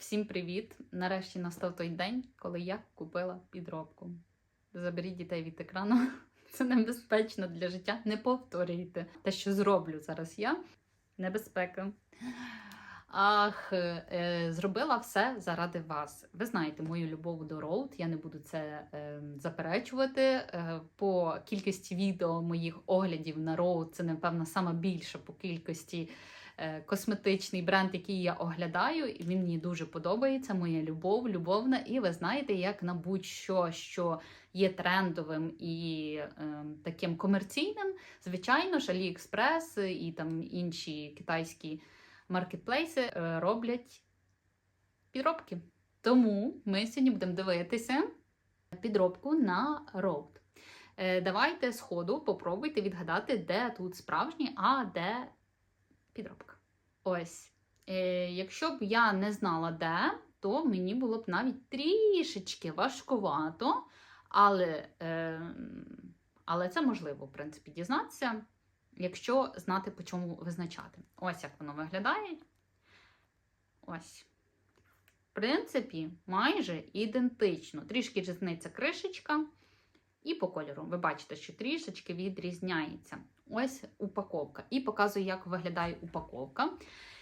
Всім привіт! Нарешті настав той день, коли я купила підробку. Заберіть дітей від екрану. Це небезпечно для життя. Не повторюйте те, що зроблю зараз я. Небезпека. Ах, е, зробила все заради вас. Ви знаєте мою любов до роуд. Я не буду це е, заперечувати. Е, по кількості відео моїх оглядів на роуд це, напевно, більше по кількості косметичний бренд, який я оглядаю, і він мені дуже подобається. Моя любов, любовна. І ви знаєте, як на будь-що, що є трендовим і е, таким комерційним, звичайно ж, AliExpress і там інші китайські маркетплейси е, роблять підробки. Тому ми сьогодні будемо дивитися підробку на Road. Е, Давайте сходу попробуйте відгадати, де тут справжній, а де. Ось. Е, Якщо б я не знала, де, то мені було б навіть трішечки важкувато, але, е, але це можливо, в принципі, дізнатися якщо знати, по чому визначати. Ось як воно виглядає. Ось. В принципі, майже ідентично. Трішки різниця кришечка. І по кольору. Ви бачите, що трішечки відрізняється. Ось упаковка. І показую, як виглядає упаковка.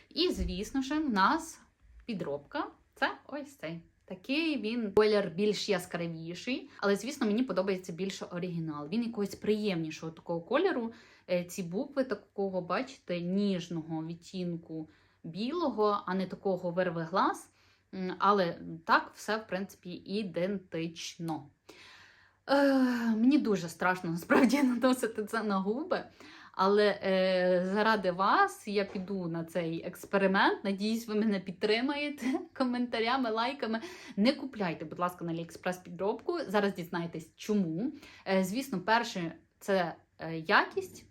І, звісно ж, в нас підробка це ось цей. Такий він колір більш яскравіший, але, звісно, мені подобається більше оригінал. Він якогось приємнішого такого кольору. Е, Ці букви такого, бачите, ніжного відтінку білого, а не такого верви глаз. Але так, все, в принципі, ідентично. Е, мені дуже страшно насправді наносити це на губи. Але е, заради вас я піду на цей експеримент. Надіюсь, ви мене підтримаєте коментарями, лайками. Не купляйте, будь ласка, на AliExpress підробку. Зараз дізнаєтесь, чому. Е, звісно, перше, це е, якість.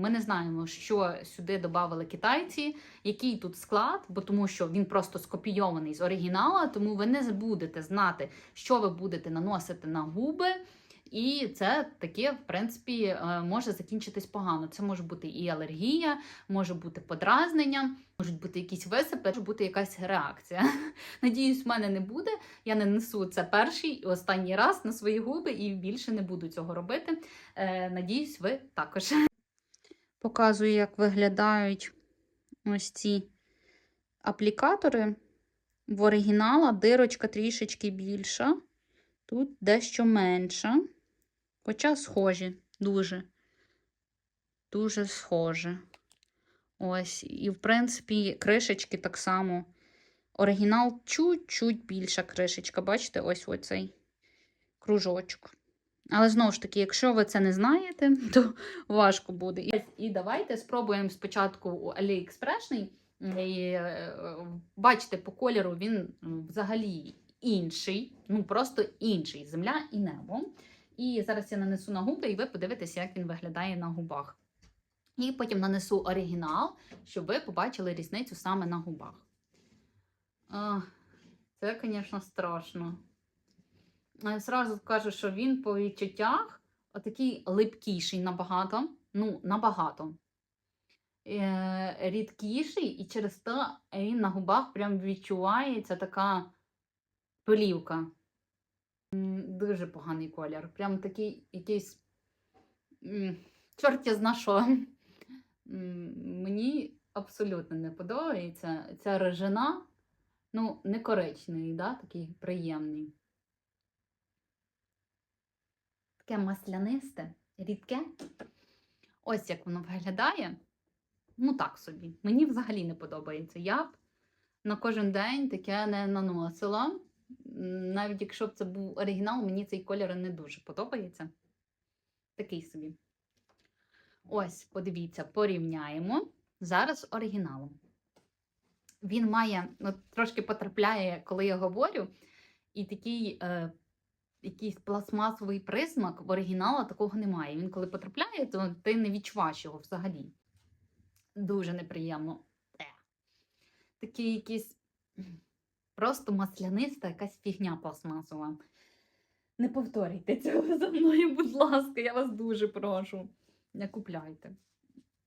Ми не знаємо, що сюди додали китайці, який тут склад, бо тому що він просто скопійований з оригінала, тому ви не будете знати, що ви будете наносити на губи. І це таке, в принципі, е, може закінчитись погано. Це може бути і алергія, може бути подразнення, можуть бути якісь висипи, може бути якась реакція. Надіюсь, в мене не буде. Я не несу це перший і останній раз на свої губи і більше не буду цього робити. Е, Надіюсь, ви також. Показую, як виглядають ось ці аплікатори. В оригінала дирочка трішечки більша, тут дещо менша. Хоча схожі, дуже. Дуже схожі. Ось, і, в принципі, кришечки так само. Оригінал чуть-чуть більша кришечка. Бачите, ось оцей кружочок. Але знову ж таки, якщо ви це не знаєте, то важко буде. І, давайте спробуємо спочатку у AliExpress. І, е, бачите, по кольору він взагалі інший, ну просто інший земля і небо. І зараз я нанесу на губи, і ви подивитеся, як він виглядає на губах. І потім нанесу оригінал, щоб ви побачили різницю саме на губах. А, це, звісно, страшно. Я Зразу кажу, що він по відчуттях отакий липкіший набагато. Ну, набагато. Е, рідкіший, і через те він на губах прям відчувається така пилівка. Дуже поганий колір. Прям такий якийсь. Чорт я зна що. Мені абсолютно не подобається ця режина. Ну, не коричневий, да? такий приємний. Таке маслянисте, рідке. Ось як воно виглядає. Ну, так собі. Мені взагалі не подобається. Я б на кожен день таке не наносила. Навіть якщо б це був оригінал, мені цей колір не дуже подобається. Такий собі. Ось, подивіться, порівняємо. Зараз з оригіналом. Він має, ну, трошки потрапляє, коли я говорю, і такий е, якийсь пластмасовий присмак в оригінала такого немає. Він коли потрапляє, то ти не відчуваєш його взагалі. Дуже неприємно. Е. Такий якийсь просто масляниста, якась фігня пластмасова. Не повторюйте цього за мною, будь ласка, я вас дуже прошу. Не купляйте.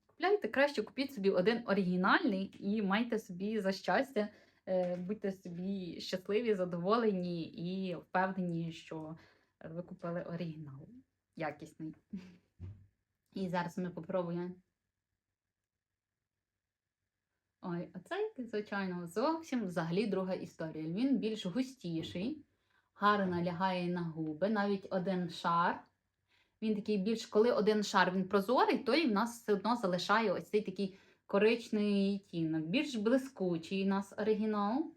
Купляйте краще, купіть собі один оригінальний і майте собі за щастя Е, Будьте собі щасливі, задоволені і впевнені, що ви купили оригінал якісний. І зараз ми попробуємо. Ой, а цей, звичайно, зовсім взагалі друга історія. Він більш густіший, гарно лягає на губи, навіть один шар. Він такий більш, коли один шар він прозорий, то і в нас все одно залишає ось цей такий коричневий відтінок. Більш блискучий у нас оригінал.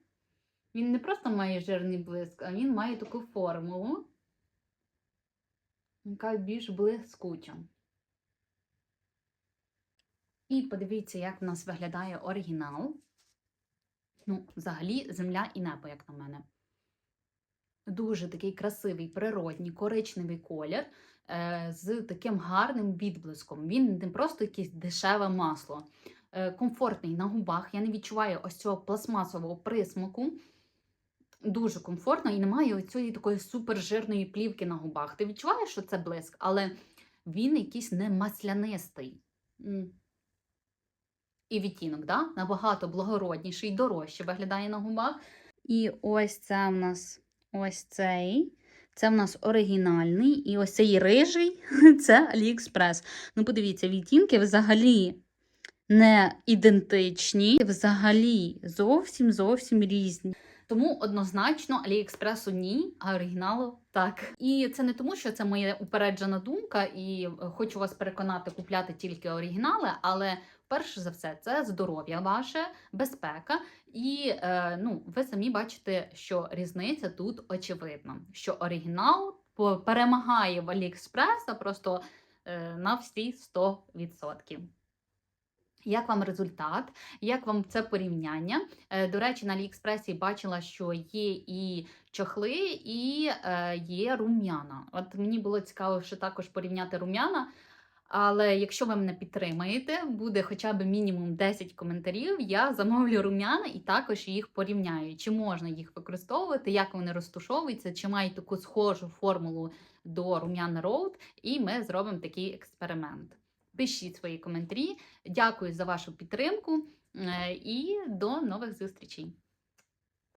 Він не просто має жирний блиск, а він має таку формулу, яка більш блискуча. І подивіться, як в нас виглядає оригінал. Ну, взагалі, земля і небо, як на мене. Дуже такий красивий, природній, коричневий колір е, з таким гарним відблиском. Він не просто якесь дешеве масло. Е, комфортний на губах. Я не відчуваю ось цього пластмасового присмаку. Дуже комфортно і немає цієї такої супержирної плівки на губах. Ти відчуваєш, що це блиск, але він якийсь не маслянистий. І відтінок, да? набагато благородніший, дорожче виглядає на губах. І ось це в нас ось цей. Це в нас оригінальний. І ось цей рижий це AliExpress. Ну, подивіться, відтінки взагалі не ідентичні, взагалі зовсім зовсім різні. Тому однозначно Аліекспресу ні, а оригіналу так. І це не тому, що це моя упереджена думка, і хочу вас переконати купляти тільки оригінали, але перш за все це здоров'я ваше, безпека. І е, ну, ви самі бачите, що різниця тут очевидна, що оригінал перемагає в Аліекспреса просто е, на всі 100%. Як вам результат? Як вам це порівняння? Е, До речі, на Аліекспресі бачила, що є і чохли, і е, є рум'яна. От мені було цікаво, що також порівняти рум'яна. Але якщо ви мене підтримаєте, буде хоча б мінімум 10 коментарів, я замовлю рум'яна і також їх порівняю. Чи можна їх використовувати, як вони розтушовуються, чи мають таку схожу формулу до рум'яна Road, і ми зробимо такий експеримент. Пишіть свої коментарі. Дякую за вашу підтримку е, і до нових зустрічей!